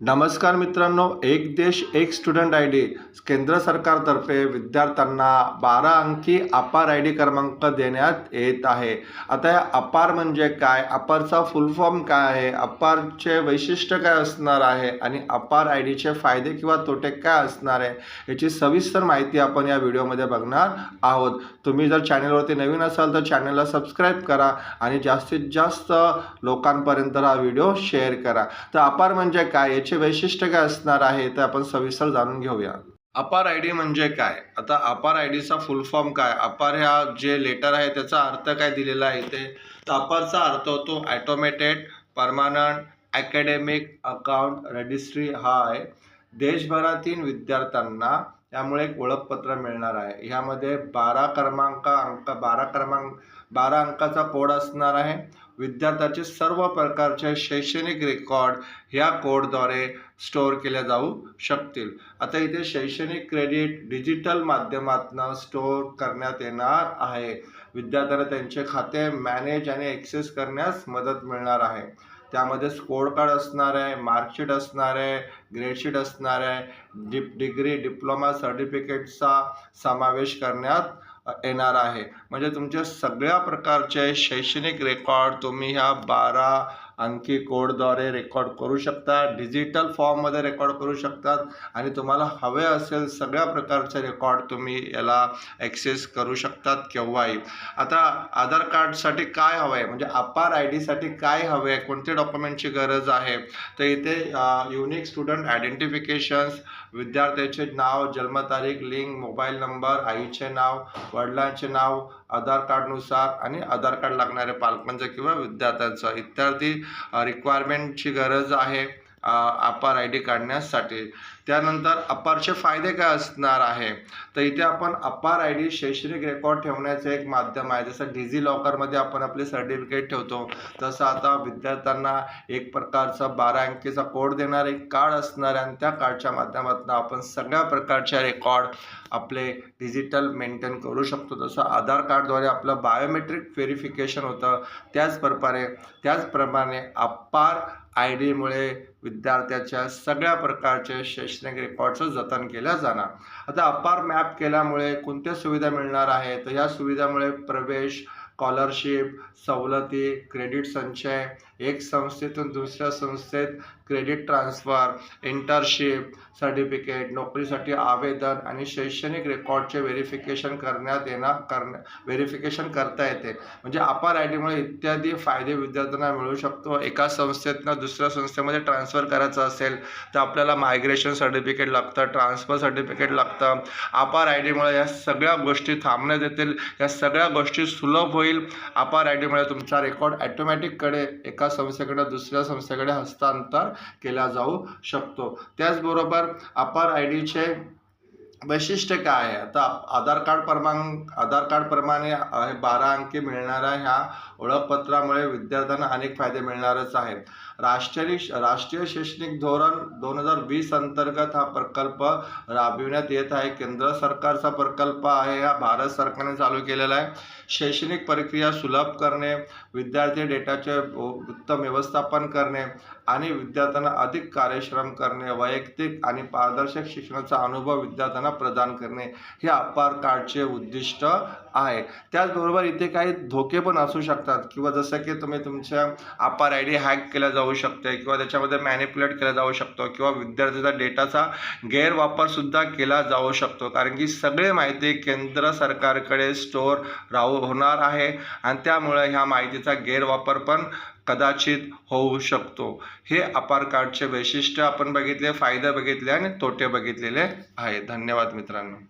नमस्कार मित्रांनो एक देश एक स्टुडंट आय डी केंद्र सरकारतर्फे विद्यार्थ्यांना बारा अंकी अपार आय डी क्रमांक देण्यात येत आहे. आता या अपार म्हणजे काय? अपारचा फुल फॉर्म काय आहे? अपारचे वैशिष्ट्य काय असणार आहे? आणि अपार आय डीचे फायदे किंवा तोटे काय असणार आहे? याची सविस्तर माहिती आपण या व्हिडिओमध्ये बघणार आहोत. तुम्ही जर चॅनलवरती नवीन असाल तर चॅनलला सबस्क्राईब करा आणि जास्तीत जास्त लोकांपर्यंत हा व्हिडिओ शेअर करा. तर अपार म्हणजे काय? याचे वैशिष्ट्य काय असणार आहे ते आपण सविस्तर जाणून घेऊया. अपार आय डी म्हणजे काय? आता अपार आय डीचा फुल फॉर्म काय? अपार ह्या जे लेटर आहे त्याचा अर्थ काय दिलेला आहे ते तर अपारचा अर्थ होतो automated permanent academic account registry हा आहे. देशभरातील विद्यार्थ्यांना त्यामुळे एक ओळखपत्र मिळणार आहे. ह्यामध्ये बारा क्रमांक अंक बारा क्रमांक बारा अंकाचा कोड असणार आहे. विद्यार्थ्याचे सर्व प्रकारचे शैक्षणिक रेकॉर्ड ह्या कोडद्वारे स्टोअर केल्या जाऊ शकतील. आता इथे शैक्षणिक क्रेडिट डिजिटल माध्यमातून स्टोअर करण्यात येणार आहे. विद्यार्थ्यांना त्यांचे खाते मॅनेज आणि ॲक्सेस करण्यास मदत मिळणार आहे. त्यामध्ये स्कोर कार्ड असणार आहे मार्कशीट असणार आहे ग्रेडशीट असणार आहे. डिप डिग्री डिप्लोमा सर्टिफिकेटचा समावेश करण्यात येणार आहे. म्हणजे तुमच्या सगळ्या प्रकारचे शैक्षणिक रेकॉर्ड तुम्ही ह्या बारा अंकी कोडद्वारे रेकॉर्ड करू शकता डिजिटल फॉर्ममध्ये रेकॉर्ड करू शकतात आणि तुम्हाला हवे असेल सगळ्या प्रकारचे रेकॉर्ड तुम्ही याला ॲक्सेस करू शकतात केव्हाही. आता आधार कार्डसाठी काय हवं आहे म्हणजे अपार आय डीसाठी काय हवे आहे कोणते डॉक्युमेंटची गरज आहे? तर इथे युनिक स्टुडंट आयडेंटिफिकेशन्स विद्यार्थ्याचे नाव जन्मतारीख लिंक मोबाईल नंबर आईचे नाव वडिलांचे नाव आधार कार्डनुसार आणि आधार कार्ड लागणाऱ्या पालकांचं म्हणजे किंवा विद्यार्थ्यांचं. इत्यादी रिक्वायरमेंटची गरज आहे. अपार आय डी काढण्यासाठी. त्यानंतर अपारचे फायदे काय असणार आहे? तर इथे आपण अपार आय डी शैक्षणिक रेकॉर्ड ठेवण्याचं एक माध्यम आहे. जसं डिझी लॉकरमध्ये आपण आपले सर्टिफिकेट ठेवतो तसं आता विद्यार्थ्यांना एक प्रकारचा बारा अंकीचा कोड देणार एक कार्ड असणार आहे. आणि त्या कार्डच्या माध्यमातून आपण सगळ्या प्रकारच्या रेकॉर्ड आपले डिजिटल मेंटेन करू शकतो. जसं आधार कार्डद्वारे आपलं बायोमेट्रिक व्हेरिफिकेशन होतं. त्याचप्रकारे त्याचप्रमाणे अपार आय डीमुळे विद्यार्थ्याच्या सगळ्या प्रकारचे शैक्षणिक रेकॉर्डचं जतन केल्या जाणार. आता अपार मॅप केल्यामुळे कोणत्या सुविधा मिळणार आहे तर या सुविधामुळे प्रवेश स्कॉलरशिप सवलती क्रेडिट संचय एक संस्थेतून दुसऱ्या संस्थेत क्रेडिट ट्रान्सफर इंटरशिप सर्टिफिकेट नोकरीसाठी आवेदन आणि शैक्षणिक रेकॉर्डचे व्हेरिफिकेशन करण्यात येणार करण्या व्हेरिफिकेशन करता येते. म्हणजे अपार आय डीमुळे इत्यादी फायदे विद्यार्थ्यांना मिळू शकतो. एका संस्थेतनं दुसऱ्या संस्थेमध्ये ट्रान्सफर करायचं असेल तर आपल्याला मायग्रेशन सर्टिफिकेट लागतं ट्रान्सफर सर्टिफिकेट लागतं. अपार आय डीमुळे या सगळ्या गोष्टी थांबण्यात येतील. या सगळ्या गोष्टी सुलभ होईल. अपार आय डीमुळे तुमचा रेकॉर्ड ॲटोमॅटिककडे एका संस्थेकडे दुसऱ्या संस्थेकडे हस्तांतर केला जाऊ शकतो. त्याचबरोबर अपार आय डीचे वैशिष्ट्य काय आहे? आता आधार कार्ड क्रमांक आधार कार्डप्रमाणे प्रमाणे बारा अंकी मिळणाऱ्या ह्या ओळखपत्रामुळे विद्यार्थ्यांना अनेक फायदे मिळणारच आहेत. राष्ट्रीय राष्ट्रीय शैक्षणिक धोरण दोन हजार वीस अंतर्गत हा प्रकल्प राबविण्यात येत आहे. केंद्र सरकारचा प्रकल्प आहे हा भारत सरकारने चालू केलेला आहे. शैक्षणिक प्रक्रिया सुलभ करणे विद्यार्थी डेटाचे उत्तम व्यवस्थापन करणे आणि विद्यार्थ्यांना अधिक कार्यक्षम करणे वैयक्तिक आणि पारदर्शक शिक्षणाचा अनुभव विद्यार्थ्यांना प्रदान करणे हे अपार कार्डचे उद्दिष्ट आहे. त्याचबरोबर इथे काही धोके पण असू शकतात. किंवा जसं की तुम्ही तुमच्या अपार आय डी हॅक केला जाऊ शकते किंवा त्याच्यामध्ये मॅनिप्युलेट केला जाऊ शकतो किंवा विद्यार्थ्याचा डेटाचा गैरवापरसुद्धा केला जाऊ शकतो. कारण की सगळे माहिती केंद्र सरकारकडे स्टोअर राहू होणार आहे. आणि त्यामुळे ह्या माहितीचा गैरवापर पण कदाचित होऊ शकतो. हे अपार कार्डचे वैशिष्ट्य आपण बघितले फायदे बघितले आणि तोटे बघितलेले आहे धन्यवाद मित्रांनो.